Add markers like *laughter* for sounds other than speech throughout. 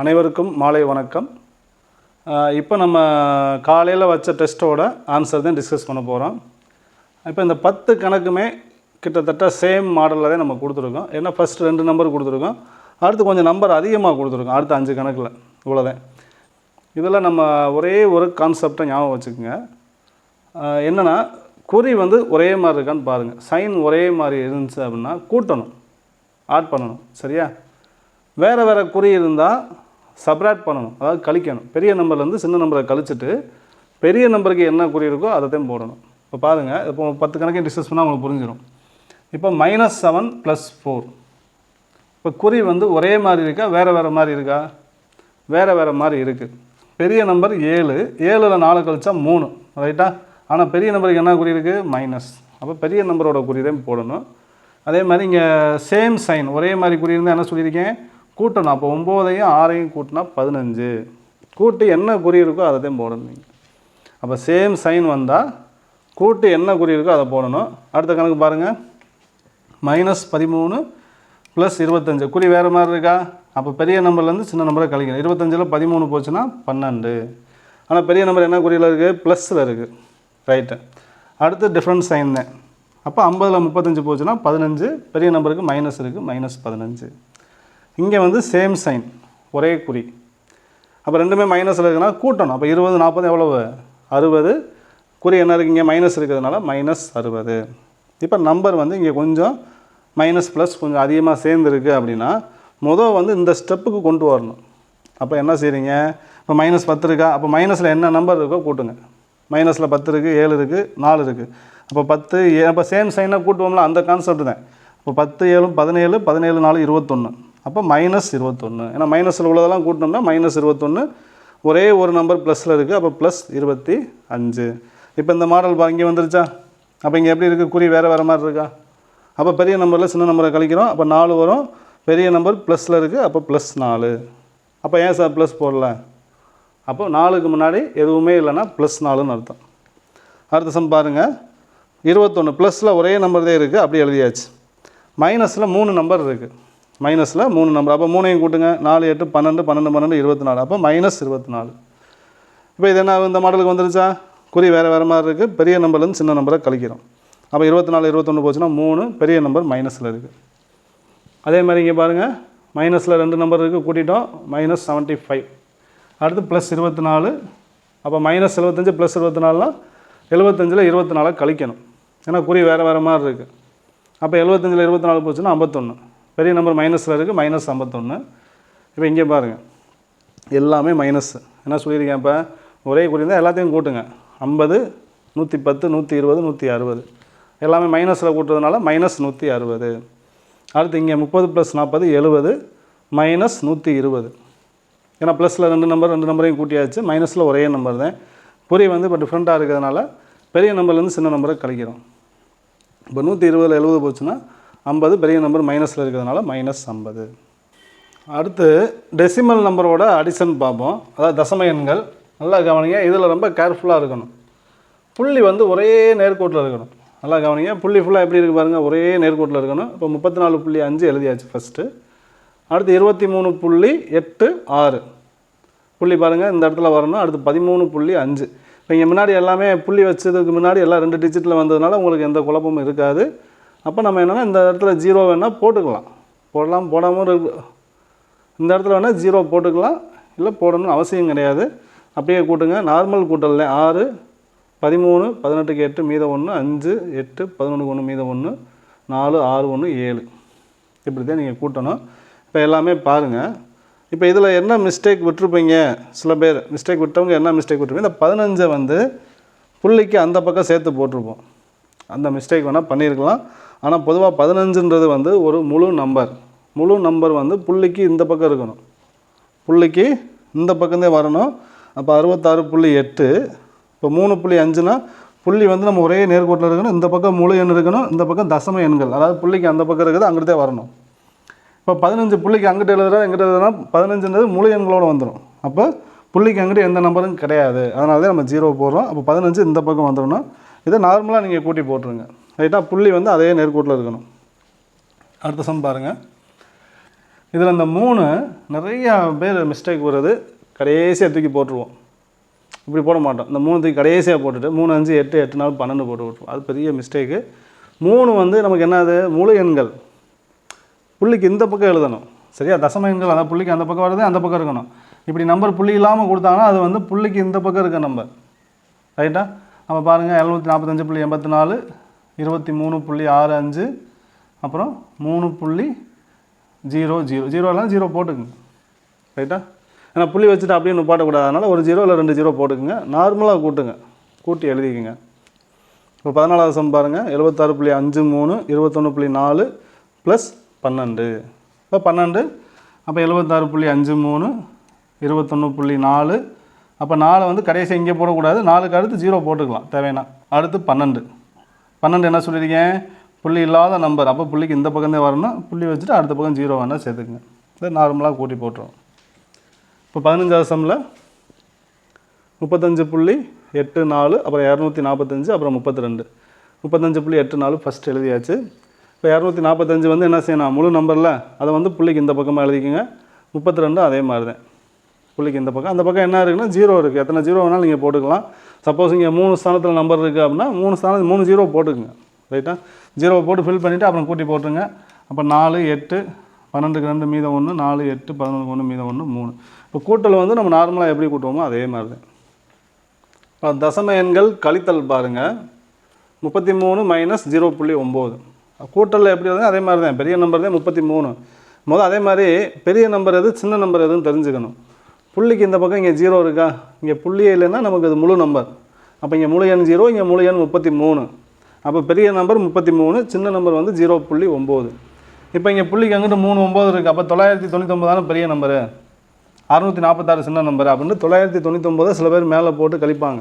அனைவருக்கும் மாலை வணக்கம். இப்போ நம்ம காலையில் வச்ச டெஸ்ட்டோட ஆன்சர் தான் டிஸ்கஸ் பண்ண போகிறோம் இப்போ இந்த பத்து கணக்குமே கிட்டத்தட்ட சேம் மாடலில் தான் நம்ம கொடுத்துருக்கோம். ஏன்னா ஃபஸ்ட் ரெண்டு நம்பர் கொடுத்துருக்கோம். அடுத்து கொஞ்சம் நம்பர் அதிகமாக கொடுத்துருக்கோம். அடுத்த அஞ்சு கணக்கில். இவ்வளோதான் இதில் நம்ம ஒரே ஒரு கான்செப்டை ஞாபகம் வச்சுக்கோங்க. என்னென்னா குறி வந்து ஒரே மாதிரி இருக்கான்னு பாருங்கள் சைன் ஒரே மாதிரி இருந்துச்சு அப்படின்னா கூட்டணும். ஆட் பண்ணணும். சரியா? வேறு வேறு குறி இருந்தால் சப்ராக்ட் பண்ணணும். அதாவது கழிக்கணும். பெரிய நம்பர்லேருந்து சின்ன நம்பரை கழிச்சிட்டு பெரிய நம்பருக்கு என்ன குறி இருக்கோ அதை தான் போடணும். இப்போ பாருங்கள் இப்போ பத்து கணக்கையும் டிஸ்கஸ் பண்ணால் உங்களுக்கு புரிஞ்சிடும் இப்போ மைனஸ் செவன் ப்ளஸ் ஃபோர் இப்போ குறி வந்து ஒரே மாதிரி இருக்கா வேறு வேறு மாதிரி இருக்கா? வேறு வேறு மாதிரி இருக்குது பெரிய நம்பர் ஏழு. ஏழில் நாலு கழிச்சா மூணு. ரைட்டா ஆனால் பெரிய நம்பருக்கு என்ன குறி இருக்குது மைனஸ் அப்போ பெரிய நம்பரோட குறி தான் போடணும். அதே மாதிரி இங்கே சேம் சைன் ஒரே மாதிரி குறி இருந்தால் என்ன சொல்லியிருக்கேன்? கூட்டணும். அப்போ ஒம்போதையும் ஆறையும் கூட்டினா பதினஞ்சு. கூட்டி என்ன குறி இருக்கோ அதை தான் போடணும் நீங்கள் அப்போ சேம் சைன் வந்தால் கூட்டு என்ன குறி இருக்கோ அதை போடணும். அடுத்த கணக்கு பாருங்கள் மைனஸ் பதிமூணு ப்ளஸ் இருபத்தஞ்சு. குறி வேறு மாதிரி இருக்கா? அப்போ பெரிய நம்பர்லேருந்து சின்ன நம்பரை கழிக்கணும். இருபத்தஞ்சில் பதிமூணு போச்சுன்னா பன்னெண்டு. ஆனால் பெரிய நம்பர் என்ன குறியில் இருக்குது ப்ளஸில் இருக்குது ரைட்டு அடுத்து டிஃப்ரெண்ட் சைன் தான். அப்போ ஐம்பதில் முப்பத்தஞ்சு போச்சுன்னா பதினஞ்சு. பெரிய நம்பருக்கு மைனஸ் இருக்குது மைனஸ் பதினஞ்சு. இங்கே வந்து சேம் சைன் ஒரே குறி. அப்போ ரெண்டுமே மைனஸில் இருக்குன்னா கூட்டணும். அப்போ இருபது நாற்பது எவ்வளவு? அறுபது. குறி என்ன இருக்குது இங்கே? மைனஸ் இருக்கிறதுனால மைனஸ் அறுபது. இப்போ நம்பர் வந்து இங்கே கொஞ்சம் மைனஸ் ப்ளஸ் கொஞ்சம் அதிகமாக சேர்ந்துருக்கு அப்படின்னா முதல் வந்து இந்த ஸ்டெப்புக்கு கொண்டு வரணும். அப்போ என்ன செய்கிறீங்க இப்போ மைனஸ் பத்து இருக்கா? அப்போ மைனஸில் என்ன நம்பர் இருக்கோ கூட்டுங்க. மைனஸில் பத்து இருக்குது ஏழு இருக்குது நாலு இருக்குது அப்போ பத்து ஏ அப்போ சேம் சைனாக கூட்டுவோம்ல அந்த கான்செப்ட் தான். இப்போ பத்து ஏழும் பதினேழு பதினேழு நாலு இருபத்தொன்று அப்போ மைனஸ் இருபத்தொன்று ஏன்னா மைனஸில் உள்ளதெல்லாம் கூட்டினோம்னா மைனஸ் இருபத்தொன்று ஒரே ஒரு நம்பர் ப்ளஸில் இருக்குது அப்போ ப்ளஸ் இருபத்தி அஞ்சு. இப்போ இந்த மாடல் இப்போ இங்கே வந்துருச்சா? அப்போ இங்கே எப்படி இருக்குது குறி வேறு வேறு மாதிரி இருக்கா? அப்போ பெரிய நம்பரில் சின்ன நம்பரை கழிக்கிறோம் அப்போ நாலு வரும். பெரிய நம்பர் ப்ளஸில் இருக்குது அப்போ ப்ளஸ் நாலு. அப்போ ஏன் சார் ப்ளஸ் போடல? அப்போ நாலுக்கு முன்னாடி எதுவுமே இல்லைன்னா ப்ளஸ் நாலுன்னு அர்த்தம். அடுத்த சம் பாருங்கள் இருபத்தொன்று ப்ளஸில் ஒரே நம்பர் தான் இருக்குது அப்படி எழுதியாச்சு. மைனஸில் மூணு நம்பர் இருக்குது மைனஸில் மூணு நம்பர் அப்போ மூணையும் கூட்டுங்க. நாலு எட்டு பன்னெண்டு பன்னெண்டு பன்னெண்டு இருபத்தி நாலு அப்போ மைனஸ் இருபத்தி நாலு இப்போ இது என்ன இந்த மாடலுக்கு வந்துருச்சா? குறி வேறு வேறு மாதிரி இருக்குது பெரிய நம்பர்லேருந்து சின்ன நம்பரை கழிக்கிறோம். அப்போ இருபத்தி நாலு இருபத்தொன்று போச்சுன்னா மூணு பெரிய நம்பர் மைனஸில் இருக்குது அதே மாதிரி இங்கே பாருங்கள் மைனஸில் ரெண்டு நம்பர் இருக்குது கூட்டிட்டோம். மைனஸ் செவன்ட்டி ஃபைவ் அடுத்து ப்ளஸ் இருபத்தி நாலு அப்போ மைனஸ் எழுபத்தஞ்சு ப்ளஸ் இருபத்தி நாலுனா எழுபத்தஞ்சில் இருபத்தி நாலாக கழிக்கணும். ஏன்னா குறி வேறு வேறு மாதிரி இருக்குது அப்போ எழுபத்தஞ்சில் இருபத்தி நாலு போச்சுன்னா ஐம்பத்தொன்று பெரிய நம்பர் மைனஸில் இருக்குது மைனஸ் ஐம்பத்தொன்று இப்போ இங்கே பாருங்கள் எல்லாமே மைனஸ் என்ன சொல்லியிருக்கேன் இப்போ? ஒரே குறியிருந்தால் எல்லாத்தையும் கூட்டுங்க. ஐம்பது நூற்றி பத்து நூற்றி இருபது நூற்றி அறுபது எல்லாமே மைனஸில் கூட்டுறதுனால மைனஸ் நூற்றி அறுபது அடுத்து இங்கே முப்பது ப்ளஸ் நாற்பது எழுபது மைனஸ் நூற்றி இருபது ஏன்னா ப்ளஸில் ரெண்டு நம்பர் ரெண்டு நம்பரையும் கூட்டியாச்சு. மைனஸில் ஒரே நம்பர் தான். புரி வந்து இப்போ டிஃப்ரெண்ட்டாக இருக்கிறதுனால பெரிய நம்பர்லேருந்து சின்ன நம்பரை கழிக்கிறோம். இப்போ நூற்றி இருபதில் எழுபது போச்சுன்னா ஐம்பது பெரிய நம்பர் மைனஸில் இருக்கிறதுனால மைனஸ் ஐம்பது. அடுத்து டெசிமல் நம்பரோட அடிஷன் பார்ப்போம். அதாவது தசம எண்கள். நல்லா கவனிங்க இதில் ரொம்ப கேர்ஃபுல்லாக இருக்கணும். புள்ளி வந்து ஒரே நேர்கோட்டில் இருக்கணும். நல்லா கவனிங்க புள்ளி ஃபுல்லாக எப்படி இருக்கு பாருங்கள் ஒரே நேர்கோட்டில் இருக்கணும். இப்போ முப்பத்தி நாலு புள்ளி அஞ்சு எழுதியாச்சு ஃபஸ்ட்டு அடுத்து இருபத்தி மூணு புள்ளி எட்டு ஆறு. புள்ளி பாருங்கள் இந்த இடத்துல வரணும். அடுத்து பதிமூணு புள்ளி அஞ்சு. இப்போ இங்கே முன்னாடி எல்லாமே புள்ளி வச்சதுக்கு முன்னாடி எல்லாம் ரெண்டு டிஜிட்டில் வந்ததுனால உங்களுக்கு எந்த குழப்பமும் இருக்காது. அப்போ நம்ம என்னென்னா இந்த இடத்துல ஜீரோ வேணால் போட்டுக்கலாம். போடலாம் போடாமல் இருக்கு இந்த இடத்துல வேணால் ஜீரோ போட்டுக்கலாம். இல்லை போடணும்னு அவசியம் கிடையாது. அப்படியே கூட்டுங்க. நார்மல் கூட்டலில் ஆறு பதிமூணு பதினெட்டுக்கு எட்டு மீதம் ஒன்று அஞ்சு எட்டு பதினொன்றுக்கு ஒன்று மீதம் ஒன்று நாலு ஆறு ஒன்று ஏழு. இப்படி தான் நீங்கள் கூட்டணும். இப்போ எல்லாமே பாருங்கள் இப்போ இதில் என்ன மிஸ்டேக் விட்டுருப்பீங்க? சில பேர். மிஸ்டேக் விட்டவங்க என்ன மிஸ்டேக் விட்டுருப்பீங்க? இந்த பதினஞ்சை வந்து புள்ளிக்கு அந்த பக்கம் சேர்த்து போட்டிருப்போம். அந்த மிஸ்டேக் வேணால் பண்ணியிருக்கலாம் ஆனால் பொதுவாக பதினஞ்சுன்றது வந்து ஒரு முழு நம்பர் முழு நம்பர் வந்து புள்ளிக்கு இந்த பக்கம் இருக்கணும். புள்ளிக்கு இந்த பக்கம்தான் வரணும். அப்போ அறுபத்தாறு புள்ளி எட்டு. இப்போ மூணு புள்ளி அஞ்சுனா புள்ளி வந்து நம்ம ஒரே நேர்கோட்டில் இருக்கணும். இந்த பக்கம் முழு எண் இருக்கணும். இந்த பக்கம் தசம எண்கள். அதாவது புள்ளிக்கு அந்த பக்கம் இருக்குது அங்கிட்டே வரணும். இப்போ பதினஞ்சு புள்ளிக்கு அங்கிட்ட எழுதுறா எங்கிட்ட எழுதுனா பதினஞ்சுன்றது முழு எண்களோடு வந்துடும் அப்போ புள்ளிக்கு அங்கிட்ட எந்த நம்பரும் கிடையாது. அதனால தான் நம்ம ஜீரோ போடுறோம். அப்போ பதினஞ்சு இந்த பக்கம் வந்துடணும் இதை நார்மலாக நீங்கள் கூட்டி போட்டுருங்க. ரைட்டாக புள்ளி வந்து அதே நேர்கோட்டில் இருக்கணும். அடுத்த சம் பாருங்கள் இதில் இந்த மூணு நிறையா பேர் மிஸ்டேக் வருது கடைசியாக தூக்கி போட்டுருவோம். இப்படி போட மாட்டோம். இந்த மூணு தூக்கி கடைசியாக போட்டுட்டு மூணு அஞ்சு எட்டு எட்டு நாள் பன்னெண்டு போட்டு விட்ருவோம் அது பெரிய மிஸ்டேக்கு மூணு வந்து நமக்கு என்னது முழு எண்கள். புள்ளிக்கு இந்த பக்கம் எழுதணும். சரியா? தசம எண்கள் அந்த புள்ளிக்கு அந்த பக்கம் வருது அந்த பக்கம் இருக்கணும். இப்படி நம்பர் புள்ளி இல்லாமல் கொடுத்தாங்கன்னா அது வந்து புள்ளிக்கு இந்த பக்கம் இருக்க நம்பர் ரைட்டா அப்போ பாருங்கள் எழுநூற்றி நாற்பத்தஞ்சு புள்ளி எண்பத்தி நாலு இருபத்தி மூணு புள்ளி ஆறு அஞ்சு அப்புறம் மூணு புள்ளி ஜீரோ ஜீரோ. ஜீரோலாம் ஜீரோ போட்டுக்குங்க. ரைட்டா ஏன்னா புள்ளி வச்சுட்டு அப்படியே நிப்பாட்டக்கூடாது அதனால் ஒரு ஜீரோ இல்லை ரெண்டு ஜீரோ போட்டுக்குங்க. நார்மலாக கூட்டுங்க. கூட்டி எழுதிக்கங்க. இப்போ பதினாலாவது சம் பாருங்கள் எழுபத்தாறு புள்ளி அஞ்சு மூணு இருபத்தொன்று புள்ளி நாலு ப்ளஸ் பன்னெண்டு. இப்போ பன்னெண்டு அப்போ எழுபத்தாறு புள்ளி அஞ்சு மூணு இருபத்தொன்று புள்ளி நாலு அப்போ நாலு வந்து கடைசி இங்கே போடக்கூடாது நாலுக்கு அடுத்து ஜீரோ போட்டுக்கலாம் தேவைன்னா. அடுத்து பன்னெண்டு. பன்னெண்டு என்ன சொல்லியிருக்கேன் புள்ளி இல்லாத நம்பர். அப்போ புள்ளிக்கு இந்த பக்கம்தான் வரணும். புள்ளி வச்சுட்டு அடுத்த பக்கம் ஜீரோ வேணால் சேர்த்துக்குங்க. இதை நார்மலாக கூட்டி போட்டுருவோம் இப்போ பதினஞ்சாவது சம்மில் முப்பத்தஞ்சு புள்ளி எட்டு நாலு அப்புறம் இரநூத்தி நாற்பத்தஞ்சு அப்புறம் முப்பத்தி ரெண்டு முப்பத்தஞ்சு புள்ளி எட்டு நாலு ஃபஸ்ட் எழுதியாச்சு. இப்போ இரநூத்தி நாற்பத்தஞ்சு வந்து என்ன செய்யணும்? முழு நம்பரில் அதை வந்து புள்ளிக்கு இந்த பக்கமாக எழுதிக்கோங்க. முப்பத்தி ரெண்டும் அதே மாதிரி தான் புள்ளிக்கு இந்த பக்கம். அந்த பக்கம் என்ன இருக்குன்னா ஜீரோ இருக்குது எத்தனை ஜீரோ வேணாலும் நீங்கள் போட்டுக்கலாம். சப்போஸ் இங்கே மூணு ஸ்தானத்தில் நம்பர் இருக்குது அப்படின்னா மூணு ஸ்தானம் மூணு ஜீரோ போட்டுக்குங்க. ரைட்டா ஜீரோவை போட்டு ஃபில் பண்ணிவிட்டு அப்புறம் கூட்டி போட்டுருங்க. அப்போ நாலு எட்டு பன்னெண்டுக்கு ரெண்டு மீதம் ஒன்று நாலு எட்டு பதினொன்று ஒன்று மீதம் ஒன்று மூணு. இப்போ கூட்டல் வந்து நம்ம நார்மலாக எப்படி கூட்டுவோமோ அதே மாதிரி தான் இப்போ தசம எண்கள் கழித்தல் பாருங்கள் முப்பத்தி மூணு மைனஸ் ஜீரோ புள்ளி ஒம்பது கூட்டலில் எப்படி வருது அதே மாதிரி தான் பெரிய நம்பர் தான் முப்பத்தி மூணு. முதல் அதே மாதிரி பெரிய நம்பர் எது சின்ன நம்பர் எதுன்னு தெரிஞ்சுக்கணும். புள்ளிக்கு இந்த பக்கம் இங்கே ஜீரோ இருக்கா? இங்கே புள்ளியே இல்லைன்னா நமக்கு அது முழு நம்பர் அப்போ இங்கே முழு எண் ஜீரோ இங்கே முழு எண் முப்பத்தி மூணு. அப்போ பெரிய நம்பர் முப்பத்தி மூணு சின்ன நம்பர் வந்து ஜீரோ புள்ளி ஒம்பது. இப்போ இங்கே புள்ளிக்கு அங்கிட்டு மூணு ஒம்பது இருக்குது அப்போ தொள்ளாயிரத்தி தொண்ணூத்தொம்பதான பெரிய நம்பரு அறுநூற்றி நாற்பத்தாறு சின்ன நம்பர் அப்படின்னு தொள்ளாயிரத்தி தொண்ணூத்தொம்பதை சில பேர் மேலே போட்டு கழிப்பாங்க.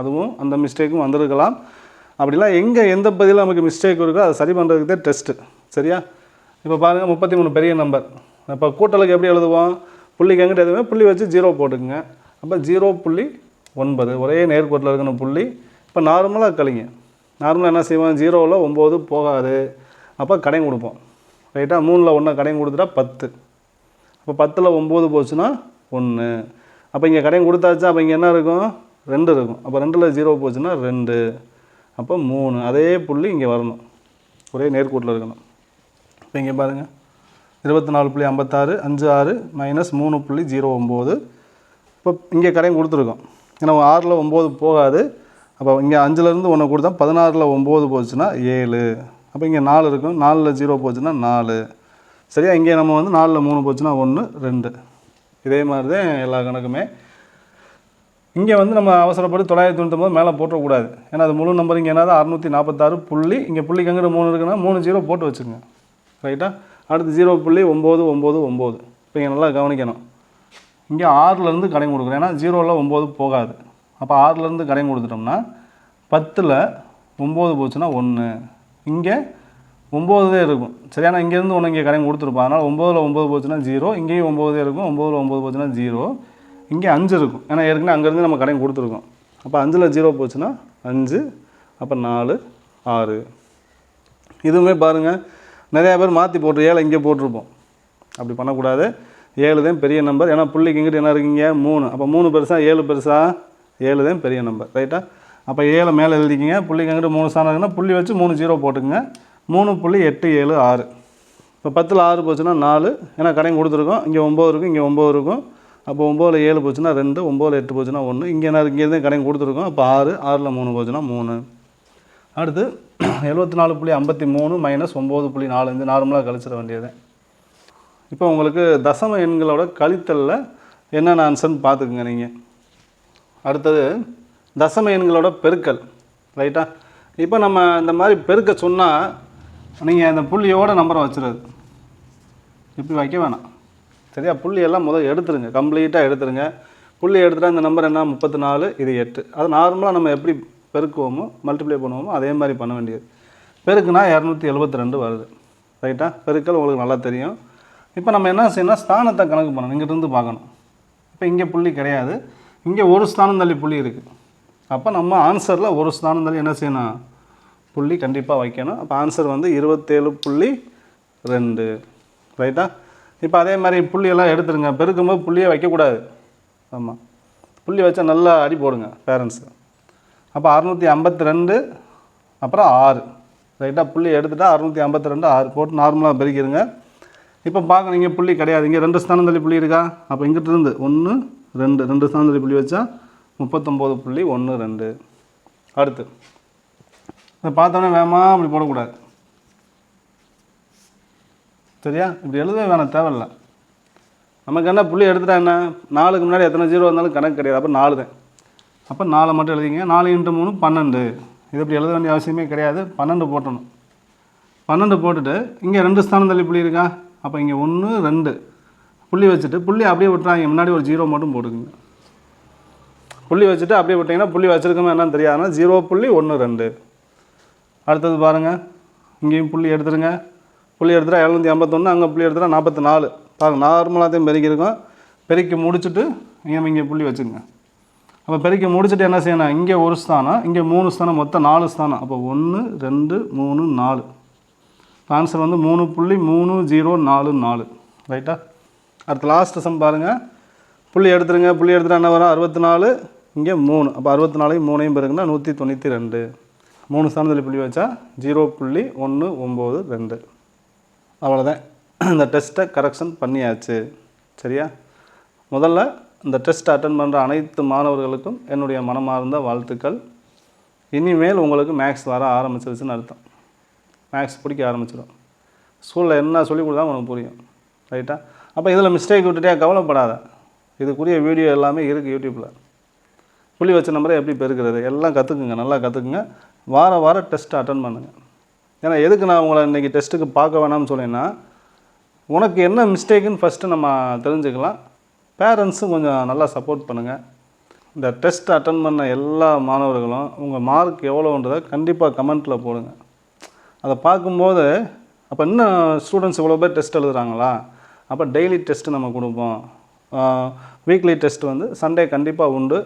அதுவும் அந்த மிஸ்டேக்கும் வந்திருக்கலாம். அப்படிலாம் எங்கே எந்த பதிலில் நமக்கு மிஸ்டேக் இருக்கோ அதை சரி பண்ணுறதுக்கு தான் டெஸ்ட்டு சரியா? இப்போ பாருங்கள் முப்பத்தி மூணு பெரிய நம்பர் இப்போ கூட்டலுக்கு எப்படி எழுதுவோம்? புள்ளிக்கு எங்கிட்ட எதுவுமே புள்ளி வச்சு ஜீரோ போட்டுக்குங்க. அப்போ ஜீரோ புள்ளி ஒன்பது. ஒரே நேர்கோட்டில் இருக்கணும் புள்ளி. இப்போ நார்மலாக கழிங்க. நார்மலாக என்ன செய்வோம்? ஜீரோவில் ஒம்பது போகாது. அப்போ கடையும் கொடுப்போம். ரைட்டாக மூணில் ஒன்றை கடையும் கொடுத்துட்டா பத்து. அப்போ பத்தில் ஒம்பது போச்சுன்னா ஒன்று அப்போ இங்கே கடையும் கொடுத்தாச்சா? அப்போ இங்கே என்ன இருக்கும்? ரெண்டு இருக்கும். அப்போ ரெண்டில் ஜீரோ போச்சுன்னா ரெண்டு. அப்போ மூணு. அதே புள்ளி இங்கே வரணும். ஒரே நேர்கோட்டில் இருக்கணும். இப்போ இங்கே பாருங்கள் இருபத்தி நாலு புள்ளி ஐம்பத்தாறு அஞ்சு ஆறு மைனஸ் மூணு புள்ளி ஜீரோ ஒம்பது. இப்போ இங்கே கடையும் கொடுத்துருக்கோம். ஏன்னா ஆறில் ஒம்பது போகாது. அப்போ இங்கே அஞ்சுலேருந்து ஒன்று கொடுத்தா பதினாறில் ஒம்பது போச்சுன்னா ஏழு. அப்போ இங்கே நாலு இருக்கும். நாலில் ஜீரோ போச்சுன்னா நாலு. சரியா? இங்கே நம்ம வந்து நாலில் மூணு போச்சுன்னா ஒன்று ரெண்டு. இதே மாதிரி தான் எல்லா கணக்குமே. இங்கே வந்து நம்ம அவசரப்பட்டு தொள்ளாயிரத்தி தொண்ணூத்தொம்பது மேலே போட்டக்கூடாது. ஏன்னா அது முழு நம்பர் இங்கே என்னது? அறுநூற்றி நாற்பத்தாறு புள்ளி. இங்கே புள்ளிக்கு அங்கிட்ட மூணு இருக்குன்னா மூணு ஜீரோ போட்டு வச்சுக்கோங்க ரைட்டா அடுத்து ஜீரோ புள்ளி ஒம்பது ஒம்பது ஒம்பது. இப்போ இங்கே நல்லா கவனிக்கணும். இங்கே ஆறுலேருந்து கடன் கொடுக்குறோம் ஏன்னா ஜீரோவில் ஒம்பது போகாது. அப்போ ஆறுலேருந்து கடன் கொடுத்துட்டோம்னா பத்தில் ஒம்பது போச்சுன்னா ஒன்று இங்கே ஒம்பது இருக்கும். சரியான இங்கேருந்து ஒன்று இங்கே கடன் கொடுத்துருப்போம். அதனால் ஒம்போதில் ஒம்பது போச்சுன்னா ஜீரோ இங்கேயும் ஒம்பதே இருக்கும். ஒம்போதில் ஒம்பது போச்சுன்னா ஜீரோ இங்கே அஞ்சு இருக்கும். ஏன்னா ஏற்கனவே அங்கேருந்து நம்ம கடன் கொடுத்துருக்கோம். அப்போ அஞ்சில் ஜீரோ போச்சுன்னா அஞ்சு அப்போ நாலு ஆறு. இதுவுமே பாருங்கள் நிறையா பேர் மாற்றி போட்டு ஏழை இங்கே போட்டிருப்போம். அப்படி பண்ணக்கூடாது. ஏழு தான் பெரிய நம்பர் ஏன்னா புள்ளிக்கு இங்கிட்டு என்ன இருக்கீங்க? மூணு. அப்போ மூணு பெருசாக ஏழு பெருசாக ஏழு தான் பெரிய நம்பர் ரைட்டா அப்போ ஏழை மேலே எழுதிக்கிங்க. புள்ளிக்கு அங்கிட்டு மூணு ஸ்தானம் இருக்குன்னா புள்ளி வச்சு மூணு ஜீரோ போட்டுங்க மூணு புள்ளி எட்டு ஏழு ஆறு. இப்போ பத்தில் ஆறு போச்சுன்னா நாலு. ஏன்னா கடையும் கொடுத்துருக்கோம். இங்கே ஒம்பது இருக்கும் இங்கே ஒம்பது இருக்கும். அப்போ ஒம்போதில் ஏழு போச்சுன்னா ரெண்டு. ஒம்போதில் எட்டு போச்சுன்னா ஒன்று இங்கே என்ன இங்கே கடையும் கொடுத்துருக்கோம். அப்போ ஆறு. ஆறில் மூணு போச்சுன்னா மூணு. அடுத்து *clears throat* எழுபத்தி நாலு புள்ளி ஐம்பத்தி மூணு மைனஸ் ஒம்பது புள்ளி நாலஞ்சு நார்மலாக கழிச்சிட வேண்டியது. இப்போ உங்களுக்கு தசம எண்களோட கழித்தலில் என்னென்ன ஆன்சர்னு பார்த்துக்குங்க நீங்கள் அடுத்தது தசம எண்களோட பெருக்கல் ரைட்டா இப்போ நம்ம இந்த மாதிரி பெருக்க சொன்னால் நீங்கள் இந்த புள்ளியோட நம்பரை வச்சுருது. இப்படி வைக்க வேணாம். சரியா? புள்ளியெல்லாம் முதல் எடுத்துருங்க. கம்ப்ளீட்டாக எடுத்துருங்க. புள்ளி எடுத்துட்டா இந்த நம்பர் என்ன? முப்பத்தி நாலு இது எட்டு. அது நார்மலாக நம்ம எப்படி பெருக்குவோமோ மல்டிப்ளை பண்ணுவோமோ அதே மாதிரி பண்ண வேண்டியது. பெருக்குனா இரநூத்தி எழுபத்தி ரெண்டு வருது. ரைட்டா பெருக்கல் உங்களுக்கு நல்லா தெரியும். இப்போ நம்ம என்ன செய்யணும் ஸ்தானத்தை கணக்கு பண்ணணும். இங்கிட்டிருந்து பார்க்கணும். இப்போ இங்கே புள்ளி கிடையாது. இங்கே ஒரு ஸ்தானம் தள்ளி புள்ளி இருக்குது அப்போ நம்ம ஆன்சரில் ஒரு ஸ்தானம் தள்ளி என்ன செய்யணும்? புள்ளி கண்டிப்பாக வைக்கணும். அப்போ ஆன்சர் வந்து இருபத்தேழு புள்ளி ரெண்டு. ரைட்டா இப்போ அதே மாதிரி புள்ளியெல்லாம் எடுத்துருங்க. பெருக்கும்போது புள்ளியே வைக்கக்கூடாது. ஆமாம் புள்ளி வச்சா நல்லா அடி போடுங்க பேரண்ட்ஸு அப்போ அறநூற்றி ஐம்பத்தி ரெண்டு அப்புறம் ஆறு. ரைட்டாக புள்ளி எடுத்துட்டா அறநூற்றி ஐம்பத்தி ரெண்டு ஆறு. போட்டு நார்மலாக பெருக்கிடுங்க. இப்போ பார்க்கணும் இங்கே புள்ளி கிடையாது. இங்கே ரெண்டு ஸ்தானம் தள்ளி புள்ளி இருக்கா? அப்போ இங்கிட்ட இருந்து ஒன்று ரெண்டு. ரெண்டு ஸ்தானம் தள்ளி புள்ளி வச்சா முப்பத்தொம்போது புள்ளி ஒன்று ரெண்டு. அடுத்து. இதை பார்த்தோன்னே வேகமாக அப்படி போடக்கூடாது. சரியா? இப்படி எழுதவே வேணாம் தேவையில்ல. நமக்கு என்ன புள்ளி எடுத்துட்டா என்ன? நாலுக்கு முன்னாடி எத்தனை? ஜீரோ வந்தாலும் கணக்கு கிடையாது. அப்போ நாலு தான் அப்போ நாலு மட்டும் எழுதிங்க. நாலு இன்ட்டு மூணு பன்னெண்டு. இது இப்படி எழுத வேண்டிய அவசியமே கிடையாது. பன்னெண்டு போட்டணும். பன்னெண்டு போட்டுட்டு இங்கே ரெண்டு ஸ்தானம் தள்ளி புள்ளி இருக்கா? அப்போ இங்கே ஒன்று ரெண்டு. புள்ளி வச்சுட்டு புள்ளி அப்படியே விட்டுறாங்க. முன்னாடி ஒரு ஜீரோ மட்டும் போட்டுக்குங்க. புள்ளி வச்சுட்டு அப்படியே விட்டிங்கன்னா புள்ளி வச்சுருக்கோமே என்னன்னு தெரியாதுன்னா ஜீரோ புள்ளி ஒன்று ரெண்டு. அடுத்தது பாருங்கள் இங்கேயும் புள்ளி எடுத்துருங்க. புள்ளி எடுத்துட்டா எழுநூற்றி ஐம்பத்தொன்று அங்கே புள்ளி எடுத்துட்டா நாற்பத்தி நாலு. பாருங்கள் நார்மலாகத்தையும் பெருக்கியிருக்கோம். பெருக்கி முடிச்சுட்டு இங்கே இங்கே புள்ளி வச்சுங்க அப்போ பெருக்கி முடிச்சுட்டு என்ன செய்யணும்? இங்கே ஒரு ஸ்தானம் இங்கே மூணு ஸ்தானம் மொத்தம் நாலு ஸ்தானம். அப்போ ஒன்று ரெண்டு மூணு நாலு. ஆன்சர் வந்து மூணு புள்ளி மூணு ஜீரோ நாலு நாலு. ரைட்டா அடுத்து லாஸ்ட் சம் பாருங்கள் புள்ளி எடுத்துருங்க. புள்ளி எடுத்துகிட்டு என்ன வரும்? அறுபத்தி நாலு இங்கே மூணு. அப்போ அறுபத்தி நாலையும் மூணையும் பெருக்குன்னா நூற்றி தொண்ணூற்றி ரெண்டு மூணு ஸ்தானத்தில் புள்ளி வச்சா ஜீரோ புள்ளி ஒன்று ஒம்பது ரெண்டு. அவ்வளோதான் *clears throat* இந்த டெஸ்ட்டை கரெக்ஷன் பண்ணியாச்சு. சரியா? முதல்ல இந்த டெஸ்ட் அட்டன் பண்ணுற அனைத்து மாணவர்களுக்கும் என்னுடைய மனமார்ந்த வாழ்த்துக்கள். இனிமேல் உங்களுக்கு மேக்ஸ் வர ஆரம்பிச்சிருச்சுன்னு அர்த்தம். மேக்ஸ் பிடிக்க ஆரம்பிச்சிடும் ஸ்கூலில் என்ன சொல்லி கொடுத்தா உனக்கு புரியும். ரைட்டா அப்போ இதில் மிஸ்டேக் விட்டுட்டே கவலைப்படாத. இதுக்குரிய வீடியோ எல்லாமே இருக்குது யூடியூப்பில் புள்ளி வச்ச நம்பரை எப்படி பெருக்கிறது? எல்லாம் கற்றுக்குங்க நல்லா கற்றுக்குங்க வார வாரம் டெஸ்ட் அட்டன் பண்ணுங்கள் ஏன்னா எதுக்கு நான் உங்களை இன்றைக்கி டெஸ்ட்டுக்கு பார்க்க வேணாம்னு சொன்னேன்னா உனக்கு என்ன மிஸ்டேக்குன்னு ஃபஸ்ட்டு நம்ம தெரிஞ்சுக்கலாம். பேரண்ட்ஸும் கொஞ்சம் நல்லா சப்போர்ட் பண்ணுங்கள் இந்த டெஸ்ட் அட்டன் பண்ண எல்லா மாணவர்களும் உங்கள் மார்க் எவ்வளோன்றதை கண்டிப்பாக கமெண்ட்டில் போடுங்க. அதை பார்க்கும்போது அப்போ இன்னும் ஸ்டூடெண்ட்ஸ் இவ்வளோ பேர் டெஸ்ட் எழுதுறாங்களா? அப்போ டெய்லி டெஸ்ட்டு நம்ம கொடுப்போம். வீக்லி டெஸ்ட் வந்து சண்டே கண்டிப்பாக உண்டு.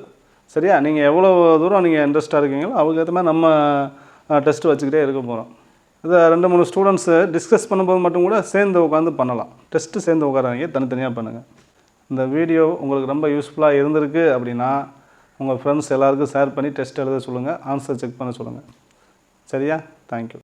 சரியா? நீங்கள் எவ்வளோ தூரம் நீங்கள் இன்ட்ரெஸ்ட்டாக இருக்கீங்களோ அதுக்கு ஏற்ற மாதிரி நம்ம டெஸ்ட்டு வச்சுக்கிட்டே இருக்க போகிறோம் இதை ரெண்டு மூணு ஸ்டூடெண்ட்ஸு டிஸ்கஸ் பண்ணும்போது மட்டும் கூட சேர்ந்து உட்காந்து பண்ணலாம். டெஸ்ட்டு சேர்ந்து உட்காராங்க தனித்தனியாக பண்ணுங்கள் இந்த வீடியோ உங்களுக்கு ரொம்ப யூஸ்ஃபுல்லாக இருந்திருக்கு அப்படின்னா உங்கள் ஃப்ரெண்ட்ஸ் எல்லாருக்கும் ஷேர் பண்ணி டெஸ்ட் எழுத சொல்லுங்கள் ஆன்சர் செக் பண்ண சொல்லுங்கள் சரியா? தேங்க்யூ